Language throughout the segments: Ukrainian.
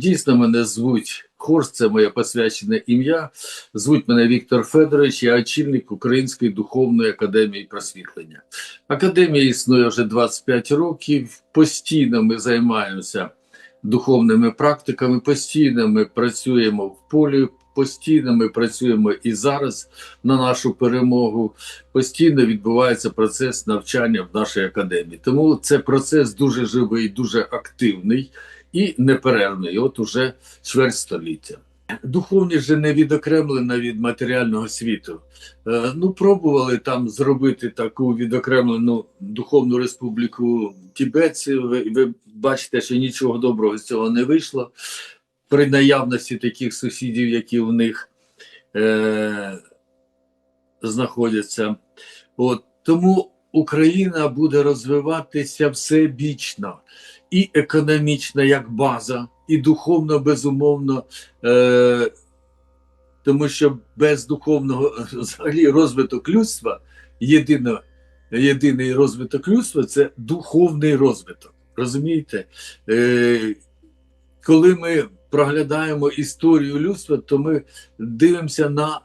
Дійсно, мене звуть Хорст, це моє посвячене ім'я. Звуть мене Віктор Федорович, я очільник Української духовної академії просвітлення. Академія існує вже 25 років. Постійно ми займаємося духовними практиками, постійно ми працюємо в полі, постійно ми працюємо і зараз на нашу перемогу. Постійно відбувається процес навчання в нашій академії. Тому це процес дуже живий, дуже активний і неперервний. От уже чверть століття. Духовність же не відокремлена від матеріального світу. Е, ну, пробували там зробити таку відокремлену духовну республіку тібетців. Ви, ви бачите, що нічого доброго з цього не вийшло. При наявності таких сусідів, які в них е, знаходяться. От тому Україна буде розвиватися всебічно і економічно як база, і духовно безумовно, е, тому що без духовного взагалі розвиток людства, єдино, єдиний розвиток людства це духовний розвиток. Розумієте? Е, коли ми проглядаємо історію людства, то ми дивимося на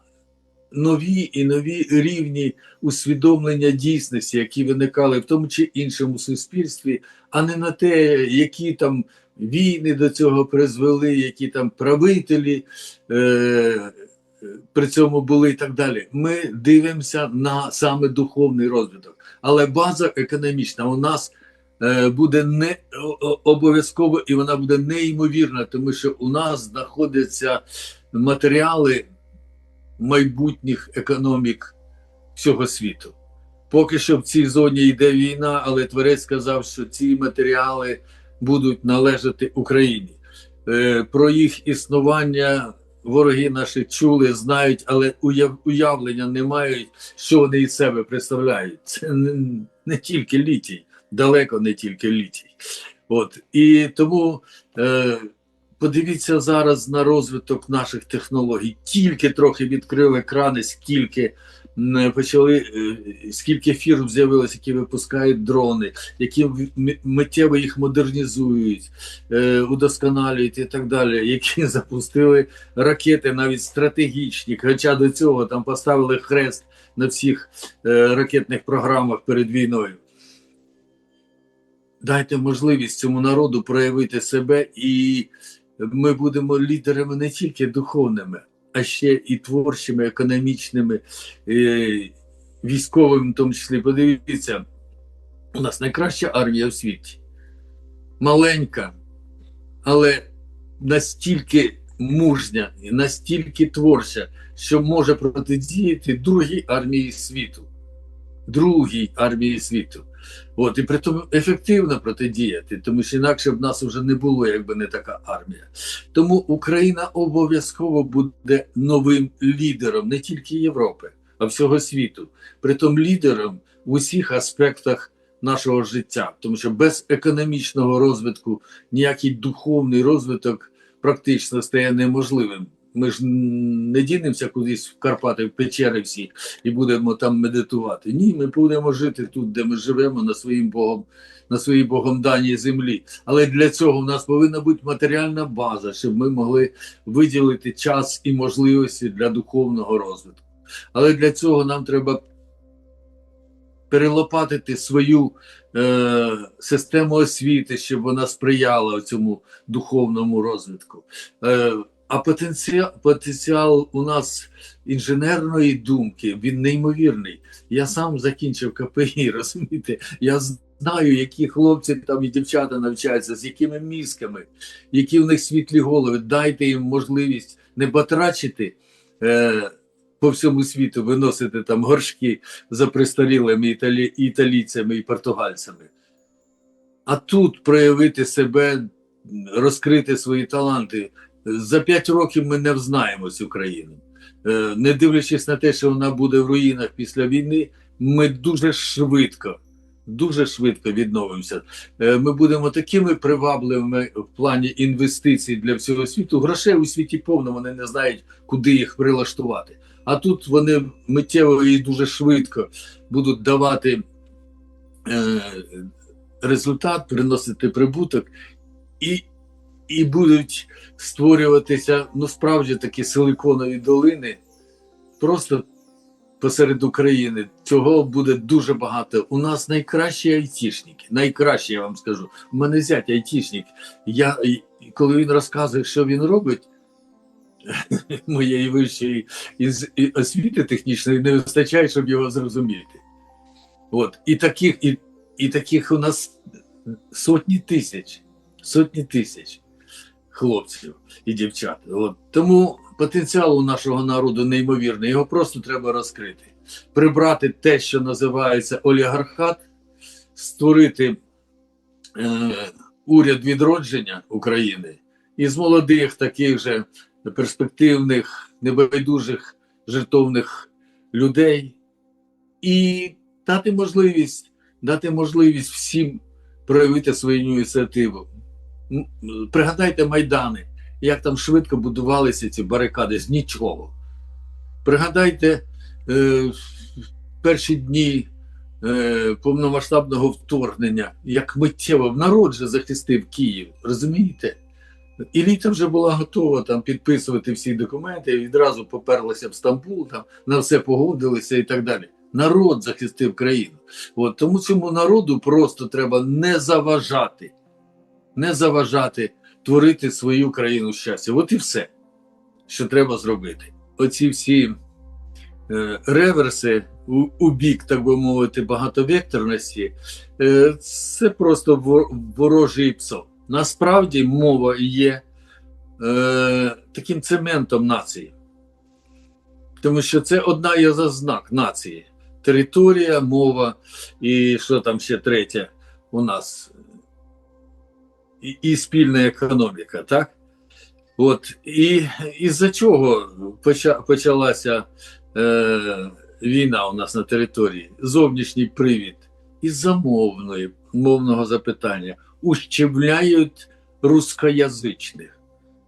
нові і нові рівні усвідомлення дійсності, які виникали в тому чи іншому суспільстві, а не на те, які там війни до цього призвели, які там правителі е, при цьому були і так далі. Ми дивимося на саме духовний розвиток, але база економічна у нас. е, Буде не обов'язково і вона буде неймовірна, тому що у нас знаходяться матеріали майбутніх економік всього світу. Поки що в цій зоні йде війна, але Творець сказав, що ці матеріали будуть належати Україні. Е, Про їх існування вороги наші чули, знають, але уявлення не мають, що вони із себе представляють. Це не, тільки літій, далеко не тільки літій. От і тому. Е, Подивіться зараз на розвиток наших технологій. Тільки трохи відкрили крани, скільки почали, е, скільки фірм з'явилось, які випускають дрони, які миттєво їх модернізують, е, удосконалюють і так далі, які запустили ракети навіть стратегічні. Хоча до цього там поставили хрест на всіх е, ракетних програмах перед війною. Дайте можливість цьому народу проявити себе, і ми будемо лідерами не тільки духовними, а ще і творчими, економічними, е, військовими, в тому числі. Подивіться, у нас найкраща армія в світі. Маленька, але настільки мужня і настільки творча, що може протидіяти другій армії світу. Другій армії світу. От, і при тому ефективно протидіяти, тому що інакше б нас вже не було, якби не така армія. Тому Україна обов'язково буде новим лідером не тільки Європи, а всього світу. Притом лідером в усіх аспектах нашого життя, тому що без економічного розвитку ніякий духовний розвиток практично стає неможливим. Ми ж не дінемося кудись в Карпати, в печери всі і будемо там медитувати. Ні, ми будемо жити тут, де ми живемо на своїм Богом, на своїй Богом даній землі. Але для цього в нас повинна бути матеріальна база, щоб ми могли виділити час і можливості для духовного розвитку. Але для цього нам треба перелопатити свою е, систему освіти, щоб вона сприяла цьому духовному розвитку. Е, а потенціал, потенціал у нас інженерної думки він неймовірний. Я сам закінчив КПІ, розумієте? Я знаю, які хлопці там і дівчата навчаються, з якими мізками, які в них світлі голови. Дайте їм можливість не батрачити е, по всьому світу, виносити там горшки за пристарілими італі, італійцями і португальцями. А тут проявити себе, розкрити свої таланти. За п'ять років ми не взнаємо цю країну. Е, Не дивлячись на те, що вона буде в руїнах після війни, ми дуже швидко, дуже швидко відновимося. Е, Ми будемо такими привабливими в плані інвестицій для всього світу. Грошей у світі повно, вони не знають, куди їх прилаштувати. А тут вони миттєво і дуже швидко будуть давати е, результат, приносити прибуток і і будуть створюватися ну справді такі силиконові долини просто посеред України. Цього буде дуже багато. У нас найкращі айтішники, найкращі, я вам скажу. У мене зять айтішник. Я, коли він розказує, що він робить, моєї вищої із- освіти технічної не вистачає, щоб його зрозуміти. От. І таких, і, і таких у нас сотні тисяч, сотні тисяч хлопців і дівчат. От. Тому потенціал у нашого народу неймовірний, його просто треба розкрити. Прибрати те, що називається олігархат, створити е, уряд відродження України із молодих, таких же перспективних, небайдужих, жертовних людей і дати можливість, дати можливість всім проявити свою ініціативу. Пригадайте майдани, як там швидко будувалися ці барикади з нічого. Пригадайте е, перші дні е, повномасштабного вторгнення, як миттєво народ же захистив Київ, розумієте? Еліта вже була готова там підписувати всі документи, і відразу поперлася в Стамбул, там на все погодилися і так далі. Народ захистив країну. От тому цьому народу просто треба не заважати, не заважати творити свою країну щастя. От і все, що треба зробити. Оці всі е, реверси у, у бік, так би мовити, багатовекторності, е, це просто ворожий псо. Насправді мова є е, таким цементом нації, тому що це одна із ознак нації: територія, мова і що там ще третє у нас, і, і спільна економіка, так? От, і із-за чого почалася е, війна у нас на території? Зовнішній привід із-за мовного запитання ущемляють рускоязичних.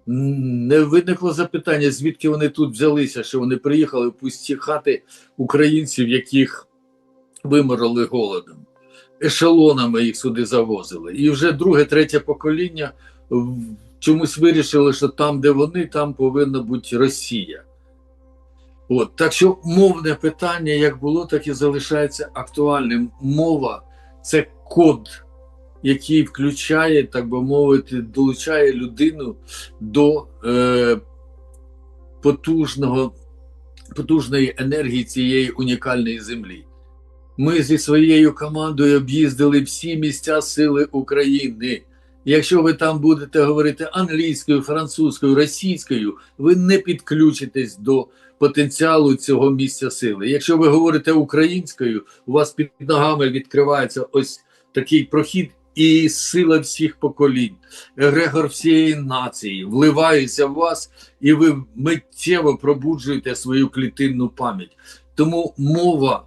Не виникло запитання, звідки вони тут взялися, що вони приїхали в пусті хати українців, яких виморили голодом. Ешелонами їх сюди завозили. І вже друге, третє покоління чомусь вирішили, що там, де вони, там повинна бути Росія. От, так що мовне питання як було, так і залишається актуальним. Мова це код, який включає, так би мовити, долучає людину до е, потужного, потужної енергії цієї унікальної землі. Ми зі своєю командою об'їздили всі місця сили України. Якщо ви там будете говорити англійською, французькою, російською, ви не підключитесь до потенціалу цього місця сили. Якщо ви говорите українською, у вас під ногами відкривається ось такий прохід і сила всіх поколінь, егрегор всієї нації вливається в вас, і ви миттєво пробуджуєте свою клітинну пам'ять. Тому мова,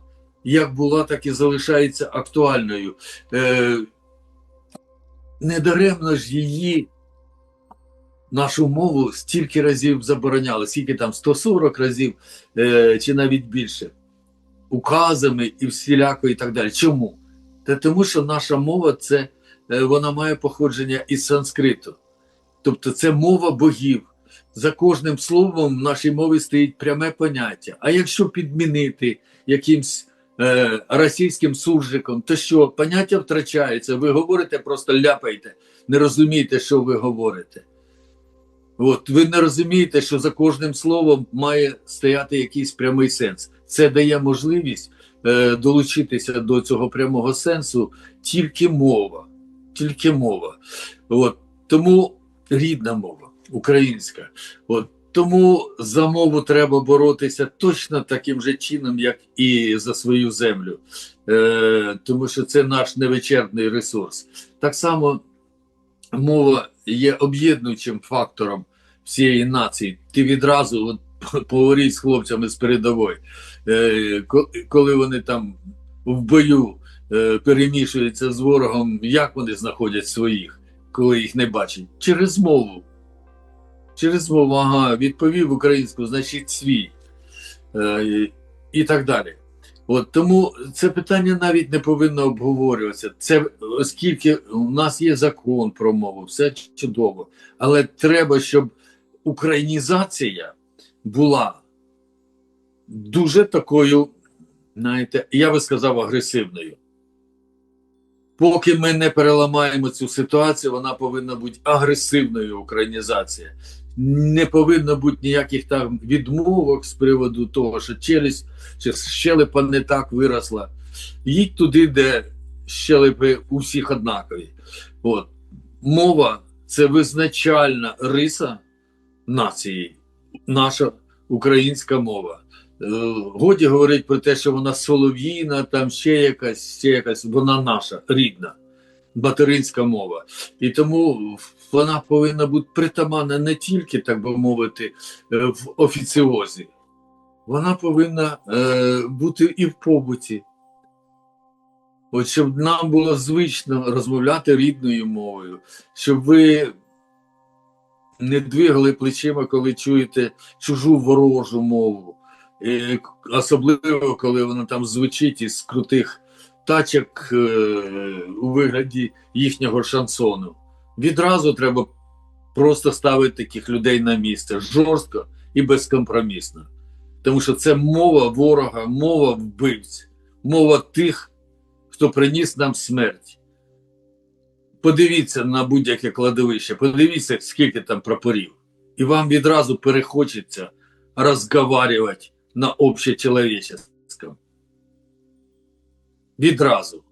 як була, так і залишається актуальною. Е, недаремно ж її нашу мову стільки разів забороняли, скільки там 140 разів е, чи навіть більше, указами і всіляко і так далі. Чому? Та тому, що наша мова це е, вона має походження із санскриту. Тобто це мова богів. За кожним словом в нашій мові стоїть пряме поняття. А якщо підмінити якимсь е, російським суржиком, то що поняття втрачається, ви говорите, просто ляпаєте, не розумієте, що ви говорите. От ви не розумієте, що за кожним словом має стояти якийсь прямий сенс. Це дає можливість е, долучитися до цього прямого сенсу тільки мова. Тільки мова. От. Тому рідна мова, українська. От. Тому за мову треба боротися точно таким же чином, як і за свою землю, е, тому що це наш невичерпний ресурс. Так само мова є об'єднуючим фактором всієї нації. Ти відразу от, поговоріть з хлопцями з передової, е, коли вони там в бою е, перемішуються з ворогом, як вони знаходять своїх, коли їх не бачать? Через мову. Через мову, ага, відповів українську, значить свій. Е, і так далі. От тому це питання навіть не повинно обговорюватися. Це оскільки у нас є закон про мову, все чудово, але треба, щоб українізація була дуже такою, знаєте, я би сказав, агресивною. Поки ми не переламаємо цю ситуацію, вона повинна бути агресивною українізація. Не повинно бути ніяких там відмовок з приводу того, що челюсть чи щелепа не так виросла. Їдь туди, де щелепи у всіх однакові. От. Мова це визначальна риса нації, наша українська мова. Е, Годі говорить про те, що вона солов'їна, там ще якась, ще якась, вона наша рідна, материнська мова. І тому вона повинна бути притаманна не тільки, так би мовити, е, в офіціозі, вона повинна е, бути і в побуті. От щоб нам було звично розмовляти рідною мовою, щоб ви не двигали плечима, коли чуєте чужу ворожу мову. І особливо, коли вона там звучить із крутих тачок е, у вигляді їхнього шансону. Відразу треба просто ставити таких людей на місце жорстко і безкомпромісно. Тому що це мова ворога, мова вбивць, мова тих, хто приніс нам смерть. Подивіться на будь-яке кладовище, подивіться, скільки там прапорів, і вам відразу перехочеться розговарювати на общечеловеческом. Відразу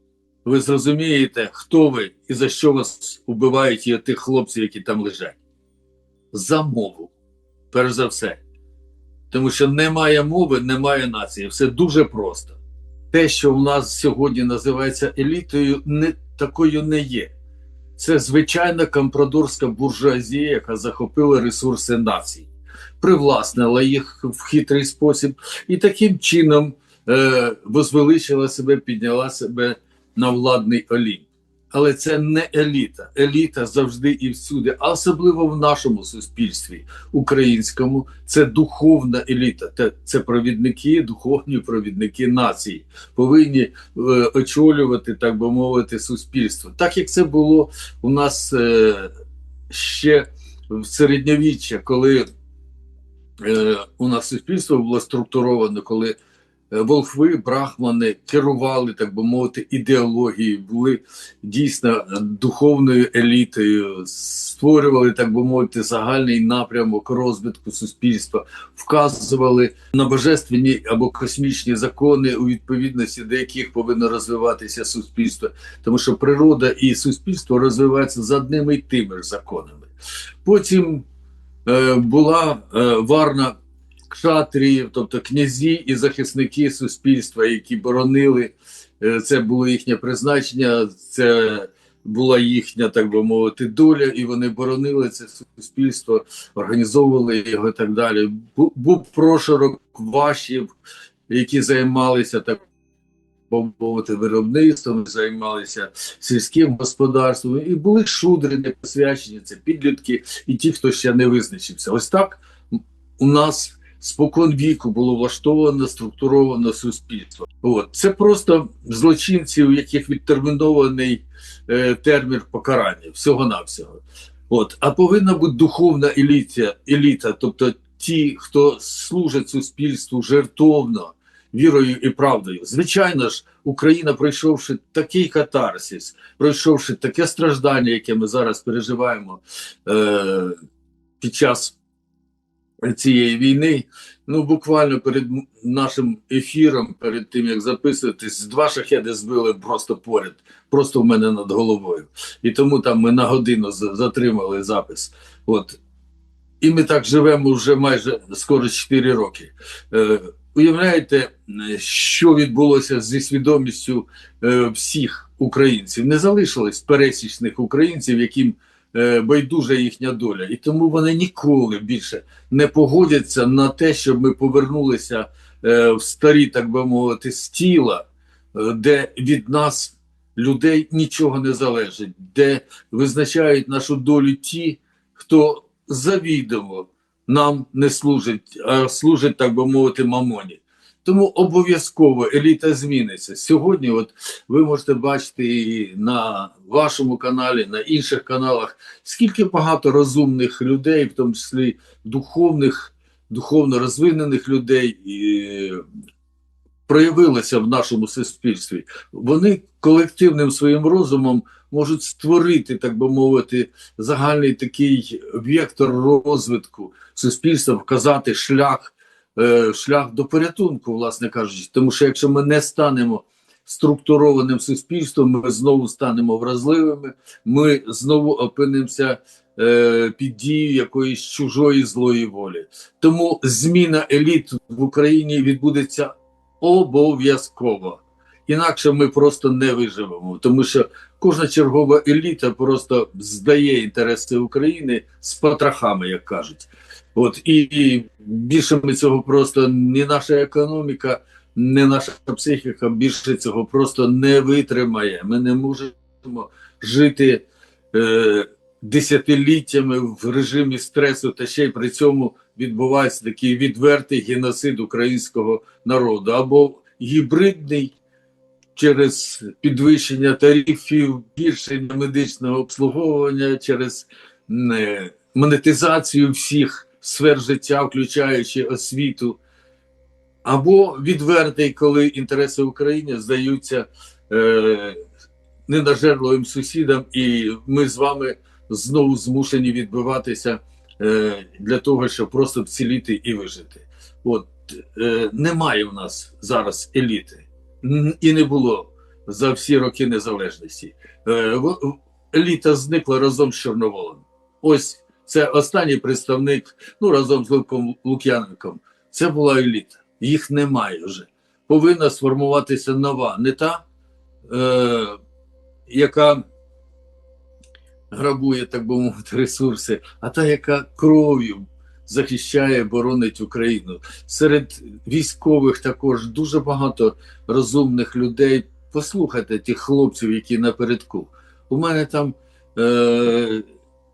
ви зрозумієте, хто ви і за що вас вбивають і тих хлопців, які там лежать. За мову, перш за все. Тому що немає мови, немає нації. Все дуже просто. Те, що у нас сьогодні називається елітою, не такою не є. Це звичайна компрадорська буржуазія, яка захопила ресурси нації, привласнила їх в хитрий спосіб і таким чином е, возвеличила себе, підняла себе на владний олімп. Але це не еліта. Еліта завжди і всюди, а особливо в нашому суспільстві українському, це духовна еліта. Це, провідники, духовні провідники нації, повинні е, очолювати, так би мовити, суспільство. Так як це було у нас е, ще в середньовіччя, коли е, у нас суспільство було структуровано, коли волхви, брахмани керували, так би мовити, ідеологією, були дійсно духовною елітою, створювали, так би мовити, загальний напрямок розвитку суспільства, вказували на божественні або космічні закони, у відповідності до яких повинно розвиватися суспільство, тому що природа і суспільство розвиваються за одними й тими ж законами. Потім е, була е, варна кшатріїв, тобто князі і захисники суспільства, які боронили е, це було їхнє призначення, це була їхня, так би мовити, доля, і вони боронили це суспільство, організовували його і так далі. Був прошарок вашів, які займалися так. Мовити виробництвом, займалися сільським господарством, і були шудри не посвячені, це підлітки і ті, хто ще не визначився. Ось так у нас спокон віку було влаштовано структуровано суспільство. От це просто злочинці, у яких відтермінований е, термін покарання, всього навсього. От, а повинна бути духовна еліта, еліта, тобто ті, хто служить суспільству жертовно, вірою і правдою. Звичайно ж, Україна, пройшовши такий катарсис, пройшовши таке страждання, яке ми зараз переживаємо е, під час цієї війни. Ну, буквально перед нашим ефіром, перед тим як записуватись, два шахеди збили просто поряд, просто в мене над головою. І тому там ми на годину затримали запис. От. І ми так живемо вже майже скоро 4 роки. Е, Уявляєте, що відбулося зі свідомістю е, всіх українців? Не залишилось пересічних українців, яким байдужа їхня доля, і тому вони ніколи більше не погодяться на те, щоб ми повернулися е, в старі, так би мовити, стіла, е, де від нас людей нічого не залежить, де визначають нашу долю ті, хто завідомо нам не служить, а служить, так би мовити, мамоні. Тому обов'язково еліта зміниться. Сьогодні, от ви можете бачити і на вашому каналі, на інших каналах, скільки багато розумних людей, в тому числі духовних, духовно розвинених людей, і проявилося в нашому суспільстві. Вони колективним своїм розумом можуть створити, так би мовити, загальний такий вектор розвитку суспільства, вказати шлях, е, шлях до порятунку, власне кажучи. Тому що якщо ми не станемо структурованим суспільством, ми знову станемо вразливими, ми знову опинимося е, під дією якоїсь чужої злої волі. Тому зміна еліт в Україні відбудеться обов'язково. Інакше ми просто не виживемо, тому що кожна чергова еліта просто здає інтереси України з потрохами, як кажуть. От і, більше ми цього просто ні наша економіка, ні наша психіка більше цього просто не витримає. Ми не можемо жити е, десятиліттями в режимі стресу, та ще й при цьому відбувається такий відвертий геноцид українського народу або гібридний через підвищення тарифів, збільшення медичного обслуговування, через е, монетизацію всіх сфер життя, включаючи освіту, або відвертий, коли інтереси України здаються е, ненажерливим сусідам, і ми з вами знову змушені відбиватися е, для того, щоб просто вціліти і вижити. От е, немає в нас зараз еліти. І не було за всі роки незалежності. Е, еліта зникла разом з Чорноволом. Ось це останній представник, ну разом з Левком Лук'яненком. Це була еліта. Їх немає вже. Повинна сформуватися нова, не та, е, яка грабує, так би мовити, ресурси, а та, яка кров'ю захищає, боронить Україну. Серед військових також дуже багато розумних людей. Послухайте тих хлопців, які напередку. У мене там е,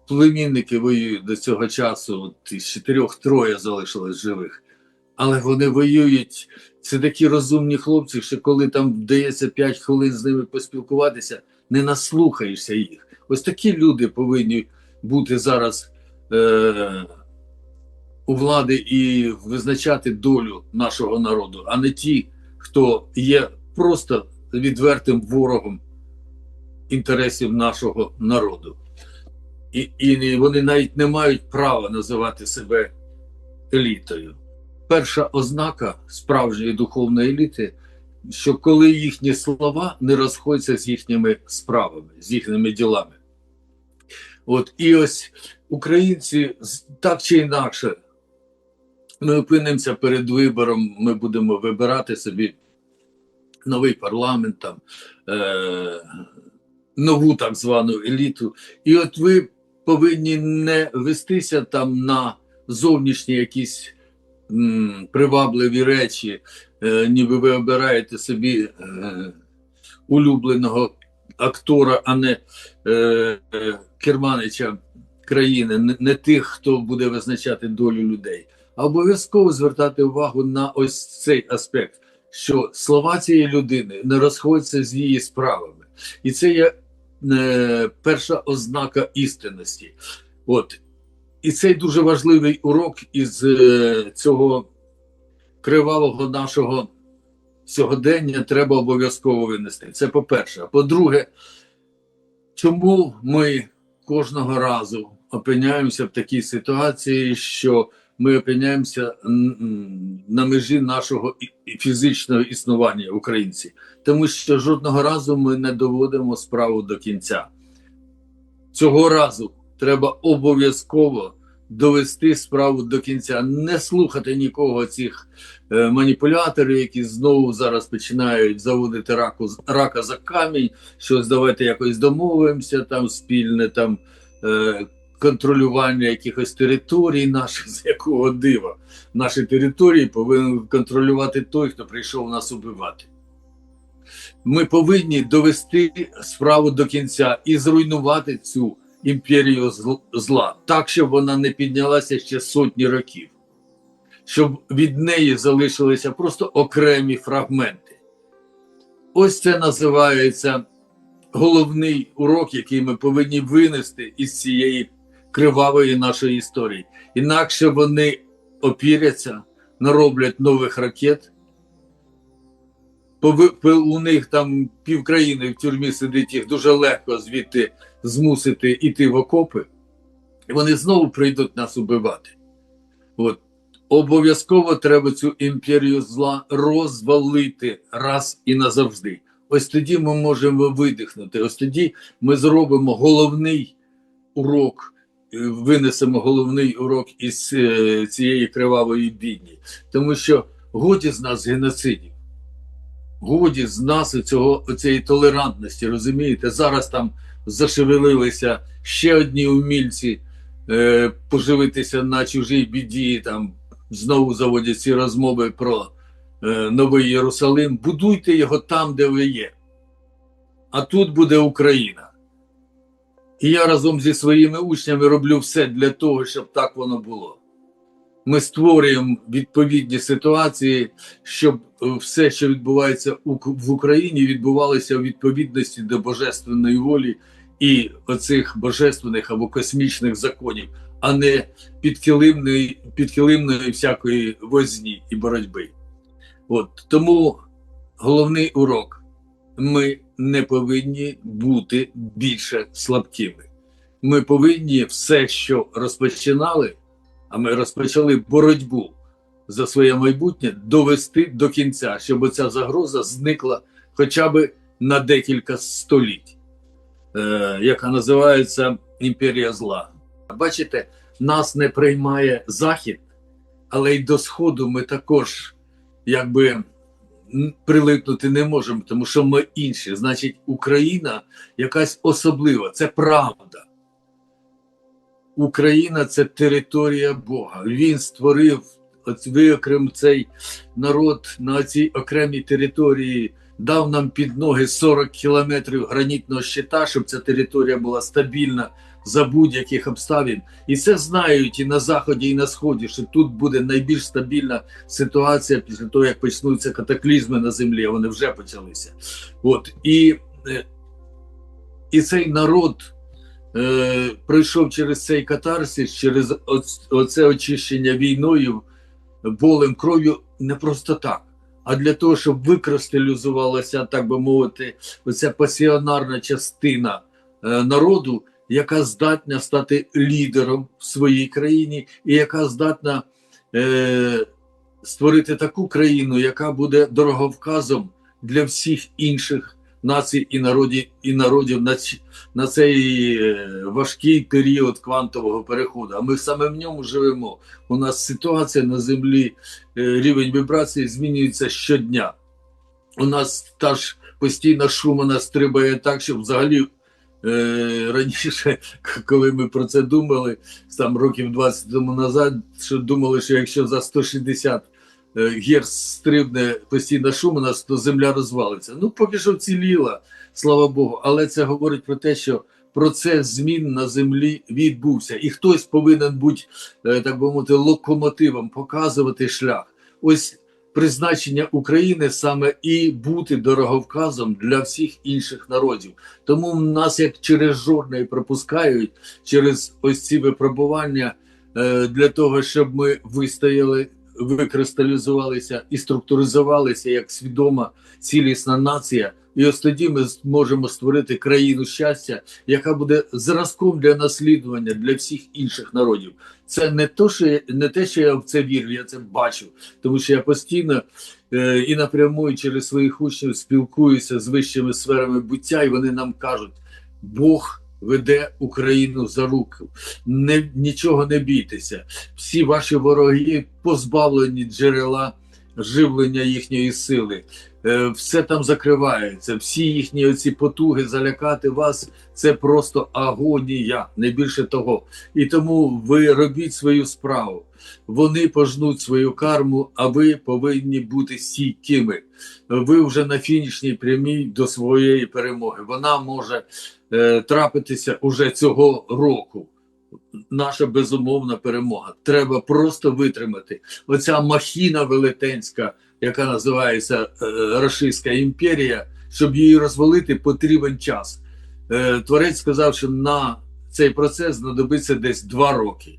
племінники воюють до цього часу, от із чотирьох троє залишилось живих. Але вони воюють. Це такі розумні хлопці, що коли там вдається 5 хвилин з ними поспілкуватися, не наслухаєшся їх. Ось такі люди повинні бути зараз е, у влади і визначати долю нашого народу, а не ті, хто є просто відвертим ворогом інтересів нашого народу. І, і вони навіть не мають права називати себе елітою. Перша ознака справжньої духовної еліти, що коли їхні слова не розходяться з їхніми справами, з їхніми ділами. От і ось українці так чи інакше, ми опинимося перед вибором, ми будемо вибирати собі новий парламент, там, е, нову так звану еліту. І от ви повинні не вестися там на зовнішні якісь м, привабливі речі, е, ніби ви обираєте собі е, улюбленого актора, а не е, керманича країни, не, не тих, хто буде визначати долю людей. А обов'язково звертати увагу на ось цей аспект, що слова цієї людини не розходяться з її справами. І це є е, перша ознака істинності. От. І цей дуже важливий урок із е, цього кривавого нашого сьогодення треба обов'язково винести. Це по-перше. По-друге, чому ми кожного разу опиняємося в такій ситуації, що ми опиняємося на межі нашого фізичного існування українці, тому що жодного разу ми не доводимо справу до кінця. Цього разу треба обов'язково довести справу до кінця, не слухати нікого цих е, маніпуляторів, які знову зараз починають заводити раку рака за камінь. що ось давайте якось домовимося, там спільне там е, контролювання якихось територій наших, з якого дива. Наші території повинен контролювати той, хто прийшов нас убивати. Ми повинні довести справу до кінця і зруйнувати цю імперію зла так, щоб вона не піднялася ще сотні років. щоб від неї залишилися просто окремі фрагменти. Ось це називається головний урок, який ми повинні винести із цієї кривавої нашої історії. Інакше вони опіряться, нароблять нових ракет. У них там півкраїни в тюрмі сидить, їх дуже легко звідти змусити йти в окопи, і вони знову прийдуть нас убивати. От. Обов'язково треба цю імперію зла розвалити раз і назавжди. Ось тоді ми можемо видихнути. Ось тоді ми зробимо головний урок, винесемо головний урок із е, цієї кривавої бідні. Тому що годі з нас геноцидів, годі з нас цього, цієї толерантності, розумієте? Зараз там зашевелилися ще одні умільці е, поживитися на чужій біді, там знову заводять ці розмови про е, Новий Єрусалим. Будуйте його там, де ви є. А тут буде Україна. І я разом зі своїми учнями роблю все для того, щоб так воно було. Ми створюємо відповідні ситуації, щоб е, все, що відбувається в Україні, відбувалося у відповідності до божественної волі і оцих божественних або космічних законів, а не підкилимної, всякої возні і боротьби. От тому головний урок: ми не повинні бути більше слабкими. Ми повинні все, що розпочинали, а ми розпочали боротьбу за своє майбутнє, довести до кінця, щоб ця загроза зникла хоча б на декілька століть, е, яка називається імперія зла. Бачите, нас не приймає Захід, але й до Сходу ми також якби прилипнути не можемо, тому що ми інші. Значить, Україна якась особлива, це правда. Україна це територія Бога. Він створив, виокрем цей народ на цій окремій території, дав нам під ноги 40 кілометрів гранітного щита, щоб ця територія була стабільна за будь-яких обставин. І це знають і на заході, і на сході, що тут буде найбільш стабільна ситуація після того, як почнуться катаклізми на землі. Вони вже почалися. От і, е, і цей народ е, пройшов через цей катарсис, через оц- оце очищення війною, болем, кров'ю не просто так. А для того, щоб викристалізувалася, так би мовити, оця пасіонарна частина е, народу, яка здатна стати лідером в своїй країні, і яка здатна е, створити таку країну, яка буде дороговказом для всіх інших націй і народів, і народів на, на цей е, важкий період квантового переходу. А ми саме в ньому живемо. У нас ситуація на землі, е, рівень вібрації змінюється щодня. У нас та ж постійна шумана стрибає так, що взагалі раніше, коли ми про це думали, там років 20 тому назад, що думали, що якщо за 160 е, герц стрибне постійна шумана, то земля розвалиться. Ну, поки що вціліла, слава Богу. Але це говорить про те, що процес змін на землі відбувся, і хтось повинен бути, е, так би мовити, локомотивом, показувати шлях. Ось призначення України саме і бути дороговказом для всіх інших народів. Тому нас як через жорне пропускають через ось ці випробування е, для того, щоб ми вистояли, викристалізувалися і структуризувалися як свідома цілісна нація. І ось тоді ми зможемо створити країну щастя, яка буде зразком для наслідування для всіх інших народів. Це не то, що я, не те, що я в це вірю, я це бачу, тому що я постійно е, і напряму і через своїх учнів спілкуюся з вищими сферами буття, і вони нам кажуть: Бог веде Україну за руку. Не, нічого не бійтеся. Всі ваші вороги позбавлені джерела живлення їхньої сили. Е, Все там закривається, всі їхні оці потуги залякати вас це просто агонія, не більше того. І тому ви робіть свою справу. Вони пожнуть свою карму, а ви повинні бути стійкими. Ви вже на фінішній прямій до своєї перемоги. Вона може е, трапитися уже цього року. Наша безумовна перемога. Треба просто витримати. Оця махіна велетенська, яка називається Рашистська Російська імперія, щоб її розвалити, потрібен час. Е, Творець сказав, що на цей процес знадобиться десь два роки.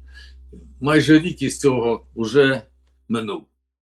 Майже рік із цього вже минув.